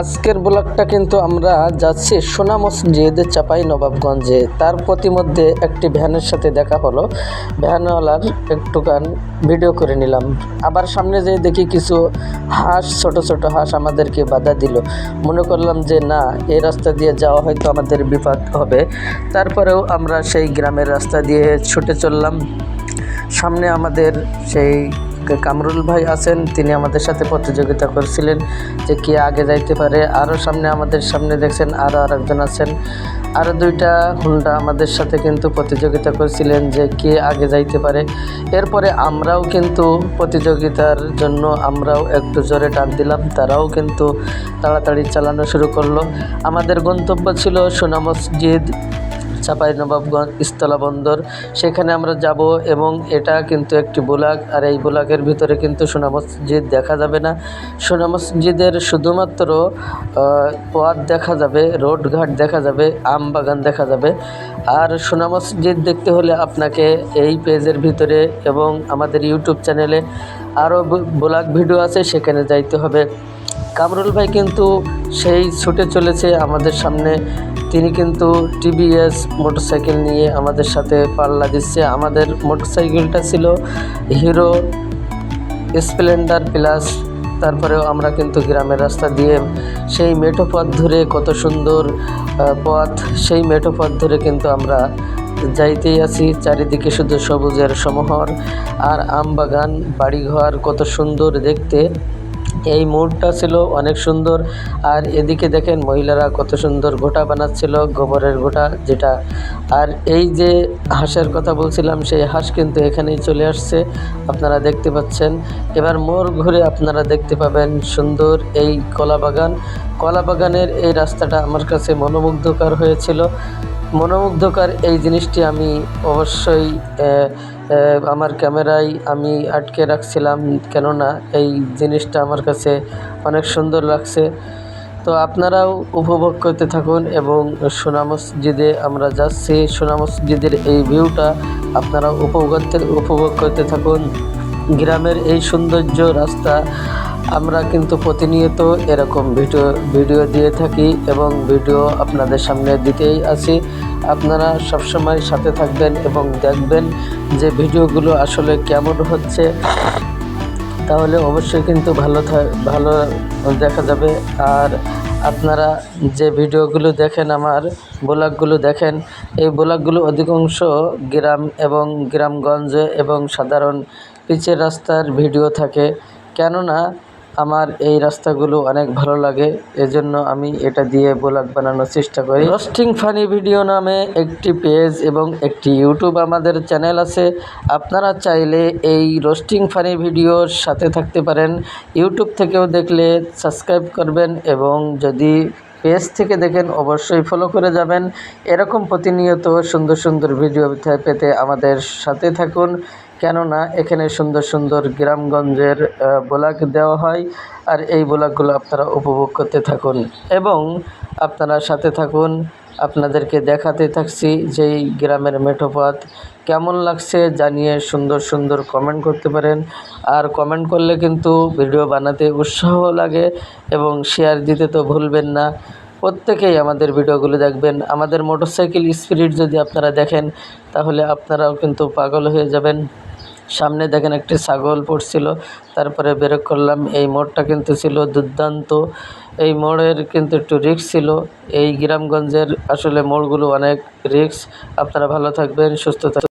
আজকের ব্লগটা কিন্তু আমরা যাচ্ছি সোনা মসজিদ চাপাই নবাবগঞ্জে। তার প্রতিমধ্যে একটি ভ্যানের সাথে দেখা হলো। ভ্যানওয়ালার একটুখান ভিডিও করে নিলাম। আবার সামনে যেয়ে দেখি কিছু হাঁস, ছোট ছোট হাঁস আমাদেরকে বাধা দিল। মনে করলাম যে, না, এই রাস্তা দিয়ে যাওয়া হয়তো আমাদের বিপদ হবে। তারপরেও আমরা সেই গ্রামের রাস্তা দিয়ে ছুটে চললাম। সামনে আমাদের সেই কামরুল ভাই আছেন, তিনি আমাদের সাথে প্রতিযোগিতা করছিলেন যে কে আগে যাইতে পারে। আরও সামনে আমাদের সামনে দেখছেন আরও আরেকজন আছেন। আরও দুইটা হুন্ডা আমাদের সাথে কিন্তু প্রতিযোগিতা করছিলেন যে কে আগে যাইতে পারে। এরপরে আমরাও কিন্তু প্রতিযোগিতার জন্য আমরাও একটু জোরে টান দিলাম, তারাও কিন্তু তাড়াতাড়ি চালানো শুরু করল। আমাদের গন্তব্য ছিল সোনা মসজিদ। নবাবগঞ্জ ইস্তলা বন্দর। সেখানে আমরা যাব এবং এটা কিন্তু একটি বুলাক আর এই বুলাকের ভিতরে কিন্তু সোনা মসজিদ দেখা যাবে না। সোনা মসজিদের শুধুমাত্র পথ দেখা যাবে রোডঘাট দেখা যাবে, আম বাগান দেখা যাবে। আর সোনা মসজিদ দেখতে হলে আপনাকে এই পেজের ভিতরে এবং আমাদের ইউটিউব চ্যানেলে আরও ব্লগ ভিডিও আছে, সেখানে যাইতে হবে। কামরুল ভাই কিন্তু সেই ছুটে চলেছে আমাদের সামনে। তিনি কিন্তু টিভিএস মোটরসাইকেল নিয়ে আমাদের সাথে পাল্লা দিচ্ছে। আমাদের মোটরসাইকেলটা ছিল হিরো স্প্লেন্ডার প্লাস তারপরেও আমরা কিন্তু গ্রামের রাস্তা দিয়ে সেই মেঠো পথ ধরে কত সুন্দর পথ, সেই মেঠো পথ ধরে কিন্তু আমরা যাইতেই আছি। চারিদিকে শুধু সবুজের সমহর আর আম বাগান বাড়িঘর কত সুন্দর দেখতে। এই মোড়টা ছিল অনেক সুন্দর। আর এদিকে দেখেন মহিলারা কত সুন্দর গোটা বানাচ্ছিল, গোবরের গোটা যেটা। আর এই যে হাঁসের কথা বলছিলাম, সেই হাঁস কিন্তু এখানেই চলে আসছে, আপনারা দেখতে পাচ্ছেন। এবার মোড় ঘুরে আপনারা দেখতে পাবেন সুন্দর এই কলা বাগান কলা বাগানের এই রাস্তাটা আমার কাছে মনোমুগ্ধকর হয়েছিল। মনোমুগ্ধকর এই জিনিসটি আমি অবশ্যই আমার ক্যামেরায় আমি আটকে রাখছিলাম, কেননা এই জিনিসটা আমার কাছে অনেক সুন্দর লাগছে। তো আপনারাও উপভোগ করতে থাকুন এবং সোনা মসজিদে আমরা যাচ্ছি। সোনা মসজিদের এই ভিউটা আপনারা উপভোগ করতে উপভোগ করতে থাকুন। গ্রামের এই সৌন্দর্য রাস্তা আমরা কিন্তু প্রতিনিয়ত এরকম ভিডিও ভিডিও দিয়ে থাকি এবং ভিডিও আপনাদের সামনে দিতেই আছি। আপনারা সবসময় সাথে থাকবেন এবং দেখবেন যে ভিডিওগুলো আসলে কেমন হচ্ছে। তাহলে অবশ্যই কিন্তু ভালো ভালো দেখা যাবে। আর আপনারা যে ভিডিওগুলো দেখেন, আমার ব্লগগুলো দেখেন, এই ব্লগগুলো অধিকাংশ গ্রাম এবং গ্রামগঞ্জে এবং সাধারণ পিচের রাস্তার ভিডিও থাকে। কেননা আমার এই রাস্তাগুলো অনেক ভালো লাগে, এজন্য আমি এটা দিয়ে ব্লগ বানানোর চেষ্টা করি। রোস্টিং ফানি ভিডিও নামে একটি পেজ এবং একটি ইউটিউব আমাদের চ্যানেল আছে। আপনারা চাইলে এই রোস্টিং ফানি ভিডিওর সাথে থাকতে পারেন। ইউটিউব থেকেও দেখলে সাবস্ক্রাইব করবেন এবং যদি পেজ থেকে দেখেন অবশ্যই ফলো করে যাবেন। এরকম প্রতিনিয়ত সুন্দর সুন্দর ভিডিও পেতে আমাদের সাথে থাকুন। কেননা এখানে সুন্দর সুন্দর গ্রামগঞ্জের ব্লগ দেওয়া হয়, আর এই ব্লগগুলো আপনারা উপভোগ করতে থাকুন। এবং আপনারা সাথে থাকুন, আপনাদেরকে দেখাতে থাকছি যেই গ্রামের মেঠোপথ কেমন লাগছে, জানিয়ে সুন্দর সুন্দর কমেন্ট করতে পারেন। আর কমেন্ট করলে কিন্তু ভিডিও বানাতে উৎসাহ লাগে এবং শেয়ার দিতে তো ভুলবেন না। প্রত্যেকেই আমাদের ভিডিওগুলো দেখবেন। আমাদের মোটরসাইকেল স্পিরিট যদি আপনারা দেখেন, তাহলে আপনারাও কিন্তু পাগল হয়ে যাবেন। সামনে দেখেন একটি ছাগল পড়ছিল, তারপরে বের করলাম। এই মোড়টা কিন্তু ছিল দুর্দান্ত। এই মোড়ের কিন্তু একটু রিক্স ছিল। এই গ্রামগঞ্জের আসলে মোড়গুলো অনেক রিক্স আপনারা ভালো থাকবেন, সুস্থ থাকবেন।